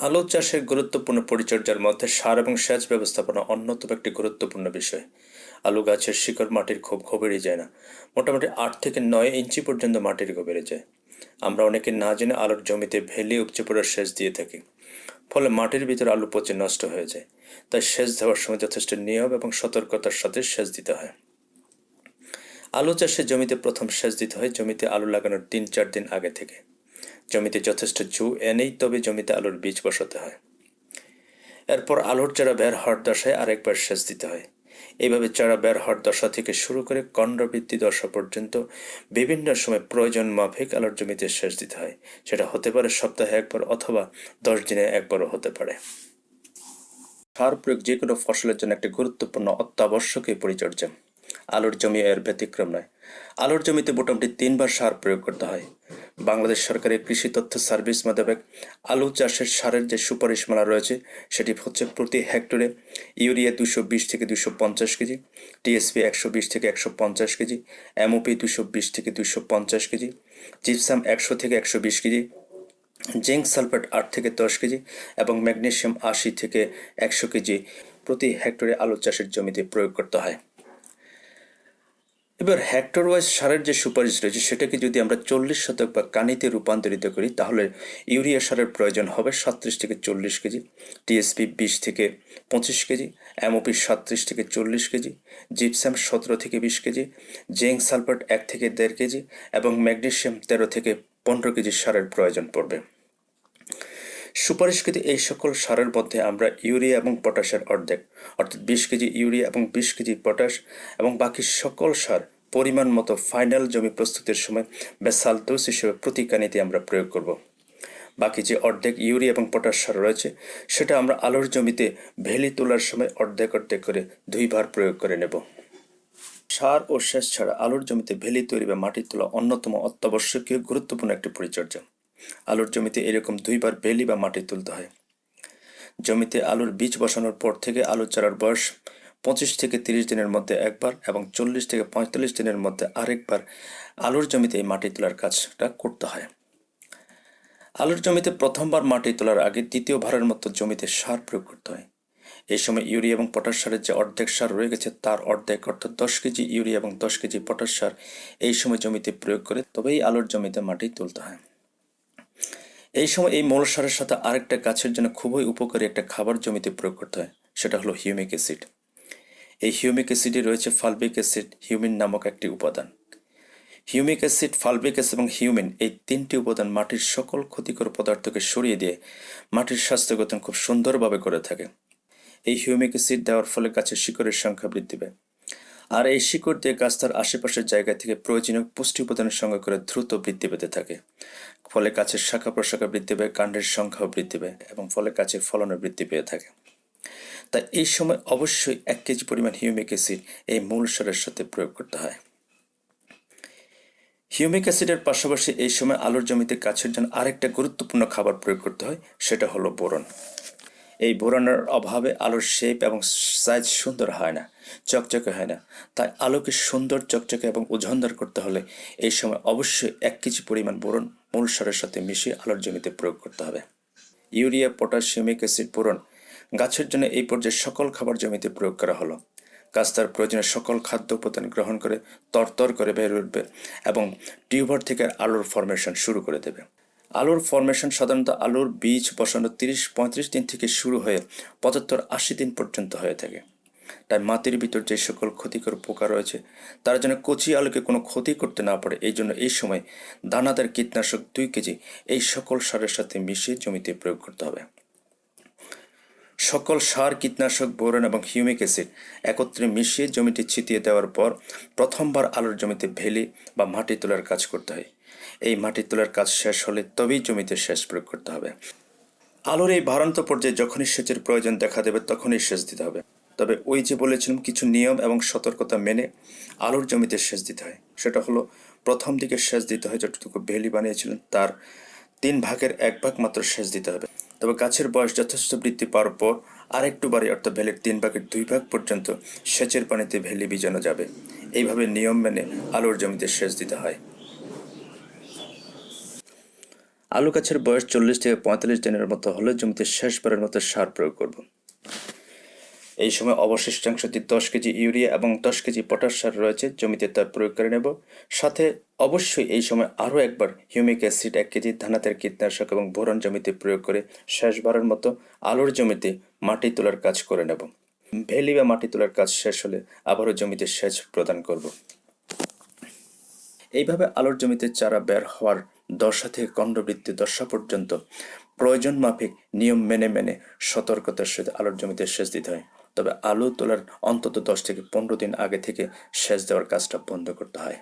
আলু চাষের গুরুত্বপূর্ণ পরিচর্যার মধ্যে সার এবং সেচ ব্যবস্থাপনা অন্যতম একটি গুরুত্বপূর্ণ বিষয়। আলু গাছের শিকড় মাটির খুব গভীরে যায় না। মোটামুটি আট থেকে নয় ইঞ্চি পর্যন্ত মাটির গভীরে যায়। আমরা অনেকে না জেনে আলুর জমিতে ভেলি উপচে পড়ার সেচ দিয়ে থাকি। ফলে মাটির ভিতরে আলু পচে নষ্ট হয়ে যায়। তাই সেচ দেওয়ার সময় যথেষ্ট নিয়ম এবং সতর্কতার সাথে সেচ দিতে হয়। আলু চাষে জমিতে প্রথম সেচ দিতে হয় জমিতে আলু লাগানোর তিন চার দিন আগে থেকে। জমিতে যথেষ্ট জু এনেই তবে জমিতে আলুর বীজ বসাতে হয়। এরপর আলুর চারা বের হওয়ার দশায় আরেকবার সেচ দিতে হয়। এইভাবে চারা বের হওয়ার দশা থেকে শুরু করে কণ্ডবৃদ্ধি দশা পর্যন্ত বিভিন্ন সময় প্রয়োজন মাফিক আলুর জমিতে সেচ দিতে হয়। সেটা হতে পারে সপ্তাহে একবার অথবা দশ দিনে একবারও হতে পারে। সার প্রয়োগ যে কোনো ফসলের জন্য একটি গুরুত্বপূর্ণ অত্যাবশ্যকীয় পরিচর্যা। আলুর জমি এর ব্যতিক্রম নয়। আলুর জমিতে মোটামুটি তিনবার সার প্রয়োগ করতে হয়। বাংলাদেশ সরকারের কৃষি তথ্য সার্ভিস মোতাবেক আলু চাষের সারের যে সুপারিশমালা রয়েছে, সেটি হচ্ছে প্রতি হেক্টরে ইউরিয়া দুশো বিশ থেকে দুশো পঞ্চাশ কেজি, টিএসপি একশো বিশ থেকে একশো পঞ্চাশ কেজি, এমওপি দুশো বিশ থেকে দুশো পঞ্চাশ কেজি, জিপসাম একশো থেকে একশো বিশ কেজি, জিঙ্ক সালফেট আট থেকে দশ কেজি এবং ম্যাগনেশিয়াম আশি থেকে একশো কেজি প্রতি হেক্টরে আলু চাষের জমিতে প্রয়োগ করতে হয়। এবার হেক্টর ওয়াইজ সারের যে সুপারিশ রয়েছে, সেটাকে যদি আমরা চল্লিশ শতক বা কানিতে রূপান্তরিত করি, তাহলে ইউরিয়া সারের প্রয়োজন হবে সাতত্রিশ থেকে চল্লিশ কেজি টিএসপি বিশ থেকে পঁচিশ কেজি এমওপি সাতত্রিশ থেকে চল্লিশ কেজি জিপসাম সতেরো থেকে বিশ কেজি জিঙ্ক সালফেট এক থেকে দেড় কেজি এবং ম্যাগনেসিয়াম তেরো থেকে পনেরো কেজি সারের প্রয়োজন পড়বে। সুপারিশকৃত এই সকল সারের মধ্যে আমরা ইউরিয়া এবং পটাশের অর্ধেক, অর্থাৎ বিশ কেজি ইউরিয়া এবং বিশ কেজি পটাশ এবং বাকি সকল সার পরিমাণ মতো ফাইনাল জমি প্রস্তুতের সময় বেসাল ডোজ হিসেবে প্রতি কানিতে আমরা প্রয়োগ করব। বাকি যে অর্ধেক ইউরিয়া এবং পটাশ সার রয়েছে, সেটা আমরা আলুর জমিতে ভেলি তোলার সময় অর্ধেক অর্ধেক করে দুইবার প্রয়োগ করে নেব। সার ও সেচ ছাড়া আলুর জমিতে ভেলি তৈরি বা মাটি তোলা অন্যতম অত্যাবশ্যকীয় গুরুত্বপূর্ণ একটি পরিচর্যা। আলুর জমিতে এরকম দুইবার বেলি বা মাটি তুলতে হয়। জমিতে আলুর বীজ বসানোর পর থেকে আলুর চারার বয়স পঁচিশ থেকে তিরিশ দিনের মধ্যে একবার এবং চল্লিশ থেকে পঁয়তাল্লিশ দিনের মধ্যে আরেকবার আলুর জমিতে এই মাটি তোলার কাজটা করতে হয়। আলুর জমিতে প্রথমবার মাটি তোলার আগে দ্বিতীয়বারের মতো জমিতে সার প্রয়োগ করতে হয়। এই সময় ইউরিয়া এবং পটাশ সারের যে অর্ধেক সার রয়ে গেছে, তার অর্ধেক অর্থাৎ দশ কেজি ইউরিয়া এবং দশ কেজি পটাশ সার এই সময় জমিতে প্রয়োগ করে তবেই আলুর জমিতে মাটি তুলতে হয়। এই সময় এই মৌল সারের সাথে আরেকটা গাছের জন্য খুবই উপকারী একটা খাবার জমিতে প্রয়োগ করতে হয়, সেটা হলো হিউমিক অ্যাসিড। এই হিউমিক অ্যাসিডে রয়েছে ফালবিক অ্যাসিড, হিউমিন নামক একটি উপাদান। হিউমিক অ্যাসিড ফালবিক অ্যাসিড এবং হিউমিন এই তিনটি উপাদান মাটির সকল ক্ষতিকর পদার্থকে সরিয়ে দিয়ে মাটির স্বাস্থ্য গঠন খুব সুন্দরভাবে করে থাকে। এই হিউমিক অ্যাসিড দেওয়ার ফলে গাছের শিকড়ের সংখ্যা বৃদ্ধি পায়। আর এই শিকড় দিয়ে গাছ তার আশেপাশের জায়গা থেকে প্রয়োজনীয় পুষ্টি উপাদানের সঙ্গে করে দ্রুত বৃদ্ধি পেতে থাকে। ফলে গাছের শাখা প্রশাখা বৃদ্ধি পায়, কাণ্ডের সংখ্যাও বৃদ্ধি পায় এবং ফলে গাছের ফলনও বৃদ্ধি পেয়ে থাকে। তাই এই সময় অবশ্যই এক কেজি পরিমাণ হিউমিক অ্যাসিড এই মূল সারের সাথে প্রয়োগ করতে হয়। হিউমিক অ্যাসিডের পাশাপাশি এই সময় আলুর জমিতে গাছের জন্য আরেকটা গুরুত্বপূর্ণ খাবার প্রয়োগ করতে হয়, সেটা হলো বোরন। এই বোরনের অভাবে আলুর শেপ এবং সাইজ সুন্দর হয় না, চকচকে হয় না। তাই আলুকে সুন্দর, চকচকে এবং ওজনদার করতে হলে এই সময় অবশ্যই এক কেজি পরিমাণ বোরন মূল সারের সাথে মিশিয়ে আলোর জমিতে প্রয়োগ করতে হবে। ইউরিয়া পটাশিয়ামিক অ্যাসিড পূরণ। গাছের জন্য এই পর্যায়ে সকল খাবার জমিতে প্রয়োগ করা হলো। গাছ তার প্রয়োজনীয় সকল খাদ্য উপাদান গ্রহণ করে তরতর করে বের উঠবে এবং টিউবার থেকে আলুর ফরমেশন শুরু করে দেবে। আলুর ফরমেশন সাধারণত আলুর বীজ বসানো তিরিশ পঁয়ত্রিশ দিন থেকে শুরু হয়ে পঁচাত্তর আশি দিন পর্যন্ত হয়ে থাকে। তাই মাটির ভিতর যে সকল ক্ষতিকর পোকা রয়েছে, তারা যেন কচি আলুকে কোনো ক্ষতি করতে না পারে। এই জন্য এই সময় দানাদার কীটনাশক দুই কেজি এই সকল সারের সাথে মিশিয়ে জমিতে প্রয়োগ করতে হবে। সকল সার, কীটনাশক, বোরন এবং হিউমিক অ্যাসিড একত্রে মিশিয়ে জমিতে ছিটিয়ে দেওয়ার পর প্রথমবার আলুর জমিতে ভেলি বা মাটি তোলার কাজ করতে হয়। এই মাটি তোলার কাজ শেষ হলে তবেই জমিতে সেচ প্রয়োগ করতে হবে। আলুর এই ভারান্ত পর্যায়ে যখনই সেচের প্রয়োজন দেখা দেবে, তখনই সেচ দিতে হবে। তবে ওই যে বলেছিলাম, কিছু নিয়ম এবং সতর্কতা মেনে আলুর জমিতে সেচ দিতে হয়। সেটা হলো, প্রথম দিকে সেচ দিতে হয়, যতটুকু ভেলি বানিয়েছিলেন, তার তিন ভাগের এক ভাগ মাত্র সেচ দিতে হবে। তবে গাছের বয়স যথেষ্ট বৃদ্ধি পাওয়ার পর আরেকটু বাড়ি, অর্থাৎ ভেলির তিন ভাগের দুই ভাগ পর্যন্ত সেচের পানিতে ভেলি বিজানো যাবে। এইভাবে নিয়ম মেনে আলুর জমিতে সেচ দিতে হয়। আলু গাছের বয়স চল্লিশ থেকে পঁয়তাল্লিশ দিনের মতো হলে জমিতে শেষবারের মতো সার প্রয়োগ করব। এই সময় অবশিষ্টাংশটি দশ কেজি ইউরিয়া এবং দশ কেজি পটাশ সার রয়েছে, জমিতে তা প্রয়োগ করে নেব। সাথে অবশ্যই এই সময় আরও একবার হিউমিক অ্যাসিড এক কেজি ধানাতের কীটনাশক এবং বোরন জমিতে প্রয়োগ করে শেষবারের মতো আলুর জমিতে মাটি তোলার কাজ করে নেব। ভেলি বা মাটি তোলার কাজ শেষ হলে আবারও জমিতে সেচ প্রদান করব। এইভাবে আলুর জমিতে চারা বের হওয়ার দশা থেকে খণ্ডবৃত্তি দশা পর্যন্ত প্রয়োজন মাফিক নিয়ম মেনে মেনে সতর্কতার সহিত আলুর জমিতে সেচ দিতে হয়। তবে আলু তোলার অন্তত দশ থেকে পনেরো দিন আগে থেকে সেচ দেওয়ার কাজটা বন্ধ করতে হয়।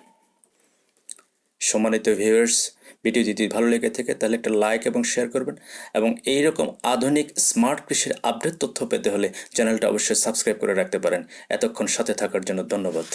সম্মানিত ভিউয়ার্স ভিডিও যদি ভালো লেগে থাকে, তাহলে একটা লাইক এবং শেয়ার করবেন এবং এই রকম আধুনিক স্মার্ট কৃষির আপডেট তথ্য পেতে হলে চ্যানেলটা অবশ্যই সাবস্ক্রাইব করে রাখতে পারেন। এতক্ষণ সাথে থাকার জন্য ধন্যবাদ।